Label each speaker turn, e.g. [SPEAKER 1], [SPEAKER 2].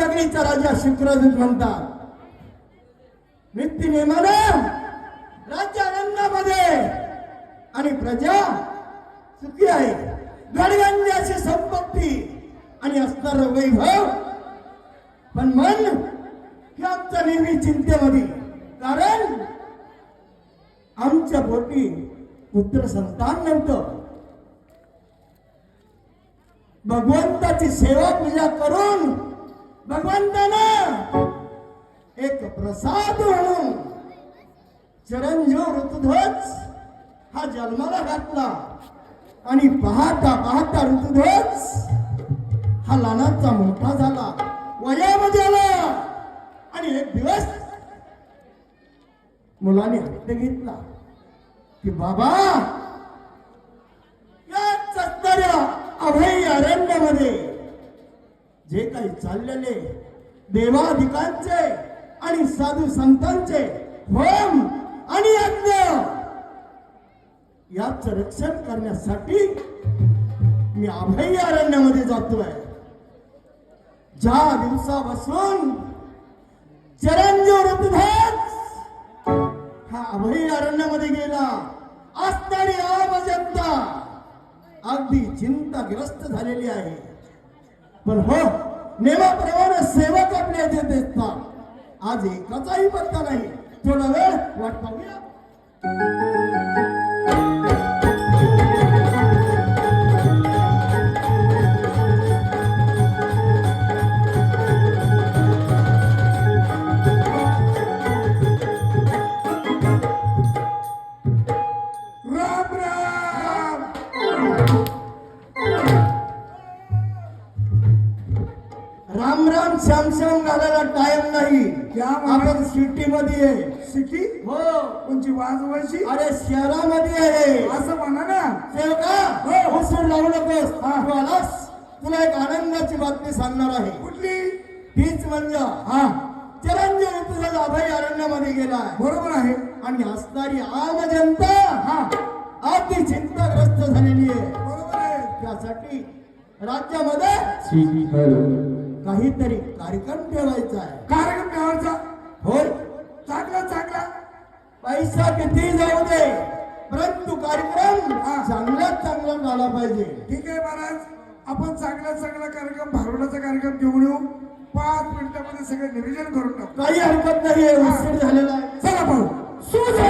[SPEAKER 1] दगडीचा राजा शुक्रदूत म्हणतात. नित्य नेमानं राज्य आनंदामध्ये आणि प्रजा सुखी आहे. गडगंजाची संपत्ती आणि असणार वैभव. पण मन हे आमच्या नेहमी चिंतेमध्ये. कारण आमच्या पोटी पुत्र संतान नव्हतं. भगवंताची सेवा पूजा करून भगवंतानं एक प्रसाद म्हणून चिरंजीव ऋतुध्वज हा जन्माला घातला. आणि पाहता पाहता ऋतुध्वज हा लहानाचा मोठा झाला. वयामध्ये आला. आणि एक दिवस मुलाने हट्ट घेतला की बाबा याच असणाऱ्या अभय अरण्यामध्ये जे काही चाललेले देवाधिकांचे आणि साधू संतांचे होम आणि यज्ञ याच रक्षण करण्यासाठी मी अभय अरण्यामध्ये जातोय. ज्या दिवसापासून चरंजीव ऋतुभज हा अभय अरण्यामध्ये गेला असताना आमजनता अगदी चिंताग्रस्त झालेली आहे. पण हो नेमाप्रमाणे सेवक आपल्या देत असतात आज एकाचाही पत्ता नाही. थोडा वेळ वाट पाहूया. राम राम श्याम श्याम घालायला टाइम नाही.
[SPEAKER 2] क्या
[SPEAKER 1] आपण सिटी मध्ये आहे.
[SPEAKER 2] सिटी?
[SPEAKER 1] हो.
[SPEAKER 2] कोणची वाजवायची
[SPEAKER 1] अरे शहरामध्ये आहे.
[SPEAKER 2] असं म्हणा ना.
[SPEAKER 1] सेवका
[SPEAKER 2] हो.
[SPEAKER 1] उशीर लावू नकोस.
[SPEAKER 2] हा.
[SPEAKER 1] तू आलास? तुला एक आनंदाची बातमी सांगणार आहे.
[SPEAKER 2] कुठली?
[SPEAKER 1] तीच म्हणजे?
[SPEAKER 2] हा.
[SPEAKER 1] चिरंजीव तुझा अभय अरण्यामध्ये गेलाय.
[SPEAKER 2] बरोबर आहे.
[SPEAKER 1] आणि असणारी आम जनता
[SPEAKER 2] हा.
[SPEAKER 1] अगदी चिंताग्रस्त झालेली आहे.
[SPEAKER 2] बरोबर आहे.
[SPEAKER 1] त्यासाठी राज्यामध्ये काहीतरी कार्यक्रम ठेवायचा आहे.
[SPEAKER 2] कार्यक्रम ठेवायचा?
[SPEAKER 1] होय.
[SPEAKER 2] चांगला चांगला.
[SPEAKER 1] पैसा किती जाऊ दे. परंतु कार्यक्रम
[SPEAKER 2] हा.
[SPEAKER 1] चांगल्यात चांगला झाला पाहिजे.
[SPEAKER 2] ठीक आहे महाराज. आपण चांगला चांगला कार्यक्रम भारुडाचा कार्यक्रम घेऊन येऊ. पाच मिनिटामध्ये सगळं नियोजन करून टाकू.
[SPEAKER 1] काही हरकत नाहीये उशीर झालेला आहे.
[SPEAKER 2] चला भाऊ सुज